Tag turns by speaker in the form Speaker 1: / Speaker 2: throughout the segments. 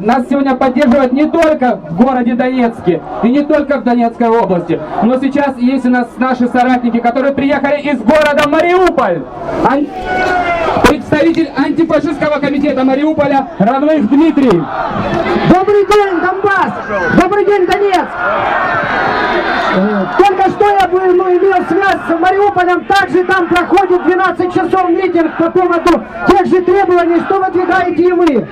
Speaker 1: Нас сегодня поддерживают не только в городе Донецке и не только в Донецкой области, но сейчас есть у нас наши соратники, которые приехали из города Мариуполь. Ан- Представитель антифашистского комитета Мариуполя Равных Дмитрий.
Speaker 2: Добрый день, Донбасс! Добрый день, Донецк! Э, Только что я бы, ну, имел связь с Мариуполем, также там проходит 12 часов митинг по поводу тех же требований, что выдвигаете и вы.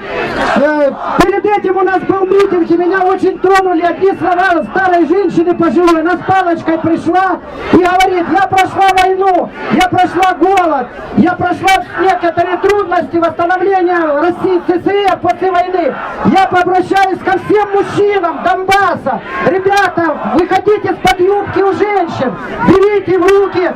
Speaker 2: Э, Перед этим у нас был митинг, и меня очень тронули одни слова старой женщины пожилой. Она с палочкой пришла и говорит, я прошла войну, я прошла голод, я прошла некоторые трудности восстановления России СССР после войны. Я обращаюсь ко всем мужчинам Донбасса. Ребята, вы хотите с-под юбки у женщин, берите в руки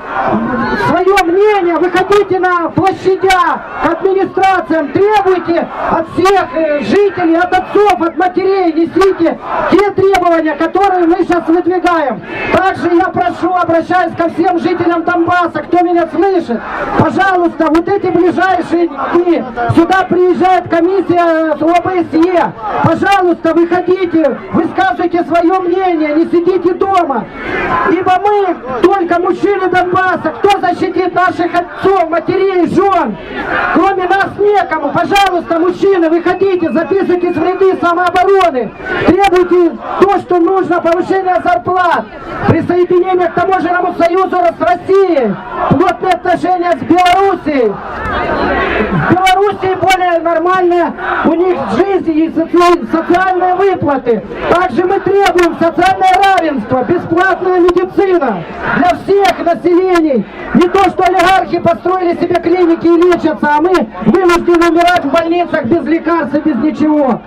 Speaker 2: свое мнение, выходите на площадя, к администрациям, требуйте от всех э, жителей, от отцов, от матерей, несите те требования, которые мы сейчас выдвигаем. Также я прошу, обращаюсь ко всем жителям Донбасса, кто меня слышит, пожалуйста, вот эти ближайшие дни сюда приезжает комиссия ОБСЕ, пожалуйста, выходите, высказывайте свое мнение, не сидите дома, ибо мы только мужчины Донбасса, кто защитит наших отцов, матерей, жен, кроме нас некому, пожалуйста, мужчины, выходите, записывайтесь в ряды самообороны, требуйте то, что нужно, повышение зарплат, присоединение к таможенному союзу с Россией, плотные отношения с Белоруссией, в Белоруссии более нормальная у них жизнь и соци- социальные выплаты. Также мы требуем социальное равенство, бесплатная медицина для всех населений. Не то, что олигархи построили себе клиники и лечатся, а мы вынуждены умирать в больницах без лекарств и без ничего.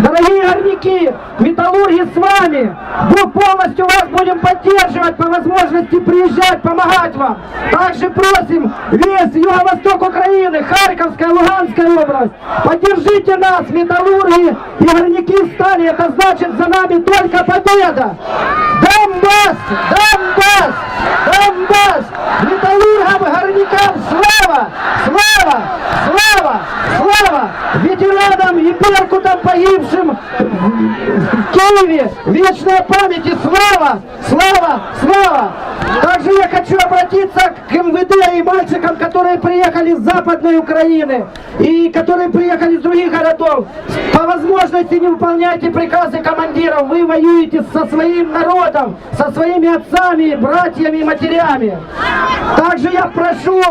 Speaker 2: Дорогие горняки, металлурги с вами. Мы полностью вас будем поддерживать, по возможности приезжать, помогать вам. Также просим весь юго-восток Украины, Харьковская, Луганская область. Поддержите нас, металлурги и горняки встали. Это значит за нами только победа. Донбасс! Донбасс! Донбасс! Металлургам, горнякам слава! Слава! Слава! Слава! Ветеранам и Беркутам погибшим в Киеве! Вечная память и слава! Слава! Слава! Также я хочу обратиться к МВД и мальчикам, которые приехали с Западной Украины и которые приехали из других городов. По возможности не выполняйте приказы командиров. Вы воюете со своим народом, со своими отцами, братьями и матерями. Также я прошу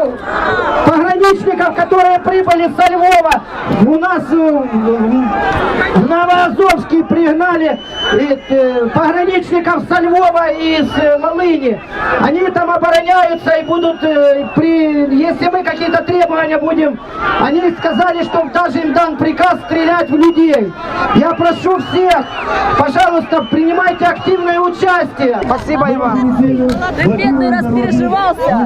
Speaker 2: пограничников, которые прибыли со Львова, у нас э, в Новоазовске пригнали э, э, пограничников со Львова и с Волыни. Они там обороняются и будут, э, при, если мы какие-то требования будем, они сказали, что даже им дан приказ стрелять в людей. Я прошу всех, пожалуйста, принимайте активное участие. Спасибо и вам.
Speaker 3: Ты бедный распереживался.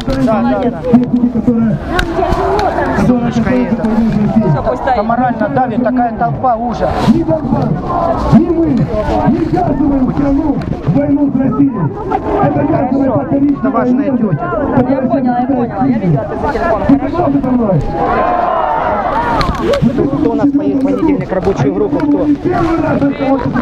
Speaker 4: Солнышко это.
Speaker 3: Все, пусть стоит.
Speaker 4: Морально давит такая толпа, ужас.
Speaker 5: ни Донбасс, ни мы не ввязываем страну в войну с Россией. Это
Speaker 4: Это важная тетя.
Speaker 3: Я поняла, я поняла. Я видела ты за телефоном.
Speaker 5: Хорошо.
Speaker 4: Кто у нас поедет в понедельник рабочую группу? Кто?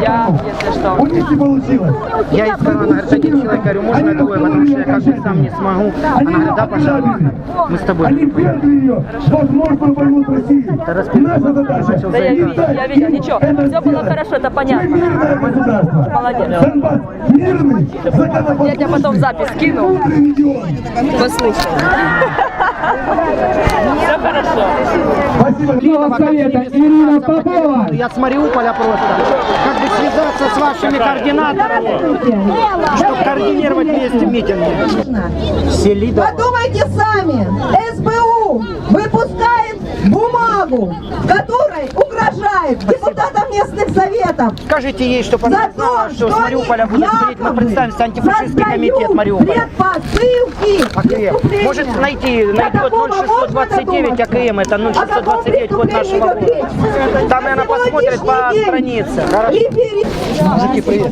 Speaker 3: Я, если что.
Speaker 5: У них не получилось.
Speaker 4: Я из сказала, она говорит, один человек, говорю, можно другой, потому что я как бы сам не смогу. Она говорит, да, пожалуйста. Мы с тобой.
Speaker 5: Они ввергли ее в возможную войну с Россией. Наша задача
Speaker 3: Да я видела, я видела. Ничего, все было хорошо, это понятно.
Speaker 5: мирное государство.
Speaker 3: Молодец.
Speaker 5: Донбасс мирный,
Speaker 3: Я тебе потом запись
Speaker 5: регион.
Speaker 3: Послушай. Все хорошо.
Speaker 1: Глава Совета Ирина Попова.
Speaker 4: Я с Мариуполя просто. Как бы связаться с вашими координаторами, чтобы координировать вместе митинги. Все лидеры.
Speaker 6: Подумайте сами, СБУ выпускает бумагу, в которой угрожает депутатам советов.
Speaker 4: Скажите ей, чтобы она
Speaker 6: За
Speaker 4: знала,
Speaker 6: то,
Speaker 4: что с
Speaker 6: что
Speaker 4: Мариуполя будет говорить, мы представимся антифашистский комитет Мариуполя. АКМ. Может найти, найдет
Speaker 6: такого можно
Speaker 4: 0629
Speaker 6: додуматься?
Speaker 4: АКМ, это
Speaker 6: О каком
Speaker 4: 0629 код нашего
Speaker 6: речь?
Speaker 4: Там, наверное, посмотрит по странице. Мужики, привет.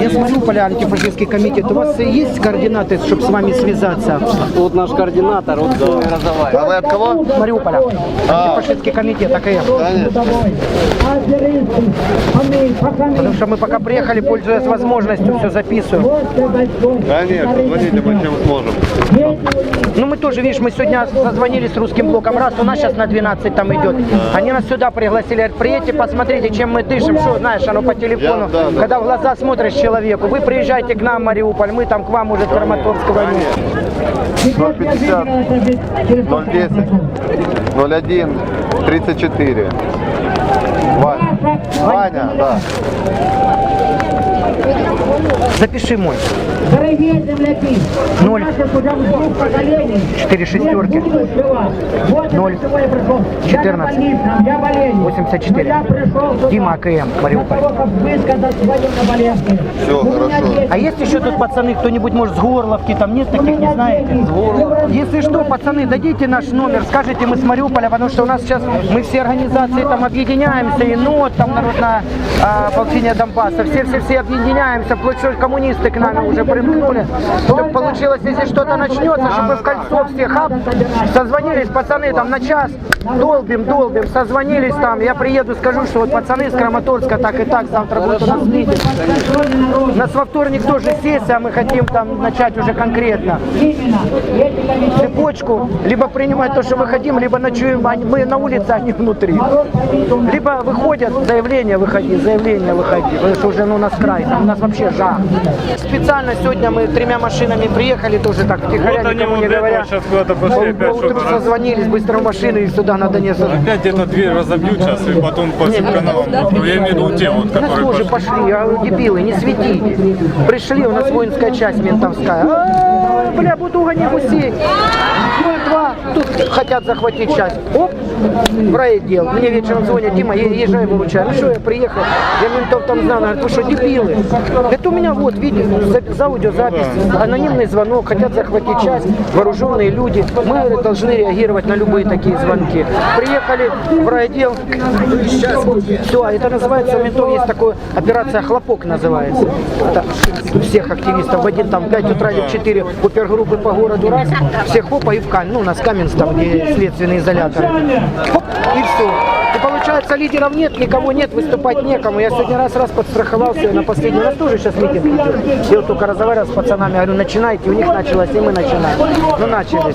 Speaker 4: Я с Мариуполя, антифашистский комитет. У вас есть координаты, чтобы с вами связаться?
Speaker 7: Вот наш координатор, вот разговаривает.
Speaker 8: А вы от кого?
Speaker 4: Мариуполя. Антифашистский Олимпийский комитет
Speaker 2: пацаны,
Speaker 4: Потому что мы пока приехали, пользуясь возможностью, все записываем.
Speaker 7: Конечно, звоните, мы чем сможем.
Speaker 4: Ну мы тоже, видишь, мы сегодня созвонились с русским блоком. Раз у нас сейчас на 12 там идет. Они нас сюда пригласили. Говорят, приедьте, посмотрите, чем мы дышим. Что, знаешь, оно по телефону.
Speaker 7: Я- да, да.
Speaker 4: Когда в глаза смотришь человеку. Вы приезжайте к нам в Мариуполь, мы там к вам уже Краматорск войну.
Speaker 7: 050 010 01 34. Ваня. Ваня, да.
Speaker 4: Запиши мой.
Speaker 2: Дорогие земляки,
Speaker 4: Ноль.
Speaker 2: двух поколений,
Speaker 4: Четыре шестерки.
Speaker 2: Вот
Speaker 4: Ноль. Четырнадцать.
Speaker 2: не больничном, я болею.
Speaker 4: 84.
Speaker 2: Но я пришел сюда
Speaker 4: Дима АКМ, Мариуполь.
Speaker 2: меня
Speaker 7: хорошо.
Speaker 4: А есть еще тут пацаны, кто-нибудь может с Горловки, там нет таких, не знаете? Если что, пацаны, дадите наш номер, скажите, мы с Мариуполя, потому что у нас сейчас, мы все организации там объединяемся, и НОТ, там народное а, ополчение Донбасса, все-все-все объединяемся, вплоть коммунисты к нам уже примкнули, чтобы получилось, если что-то начнется, чтобы в кольцо все хап, созвонились, пацаны, там на час, долбим, долбим, созвонились там, я приеду, скажу, что вот пацаны из Краматорска так и так, завтра будут у нас митинг. Нас во вторник тоже сессия, а мы хотим там начать уже конкретно. Цепочку, либо принимать то, что мы хотим, либо ночуем, а мы на улице, а не внутри. Либо выходят, заявление выходи, заявление выходи, потому что уже ну, у нас край, там у нас вообще жах. Специально сегодня мы тремя машинами приехали, тоже так втихаря,
Speaker 8: Вот
Speaker 4: никому не говоря.
Speaker 8: сейчас куда-то пошли,
Speaker 4: По-
Speaker 8: опять
Speaker 4: Поутру
Speaker 8: что-то раз.
Speaker 4: созвонились, быстро в машины и сюда на Донецк.
Speaker 8: Опять где-то дверь разобьют сейчас и потом по всем каналам. Ну, я имею в виду те вот, которые
Speaker 4: тоже
Speaker 8: пошли.
Speaker 4: а дебилы, не светите. Пришли, у нас воинская часть ментовская. А, Бля, буду гонять гусей. Хотят захватить часть. Оп, в райотдел. Мне вечером звонят, Дима, я езжай выручай. Ну что, я приехал, я ментов там знал, говорят, вы что, дебилы? Это у меня вот, видите, за, за аудиозапись, анонимный звонок, хотят захватить часть, вооруженные люди. Мы говорит, должны реагировать на любые такие звонки. Приехали в райотдел, все, это называется, у ментов есть такое, операция «Хлопок» называется. Это всех активистов в один, там, 5 утра или в 4 опергруппы по городу, раз, всех хопа и в камень, ну, у нас Каменск, там, где следственные изоляторы. И все. И получается, лидеров нет, никого нет, выступать некому. Я сегодня раз-раз подстраховался на последний. Нас тоже сейчас митинг идет. Я вот только разговаривал с пацанами, говорю, начинайте, у них началось, и мы начинаем. Ну, начали.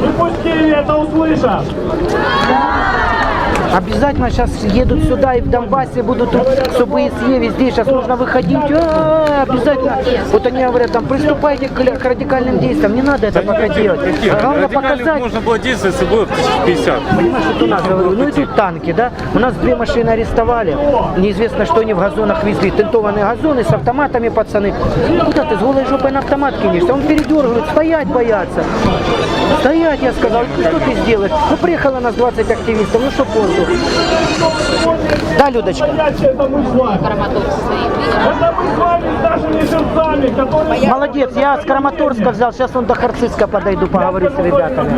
Speaker 5: Выпустили это услышат!
Speaker 4: Обязательно сейчас едут сюда и в Донбассе будут с ОБСЕ везде. Сейчас нужно выходить. А, обязательно. Вот они говорят, там, приступайте к, радикальным действиям. Не надо это пока делать. Главное показать.
Speaker 8: можно было действовать, если было тысяч пятьдесят.
Speaker 4: Понимаешь, вот у нас, говорю, ну идут танки, да? У нас две машины арестовали. Неизвестно, что они в газонах везли. Тентованные газоны с автоматами, пацаны. Куда ты с голой жопой на автомат кинешься? Он передергивает, стоять боятся. Стоять, я сказал, что ты сделаешь? Ну, приехало нас 20 активистов, ну что пользу? Да, Людочка? Молодец, я с Краматорска взял, сейчас он до Харциска подойду, поговорю с ребятами.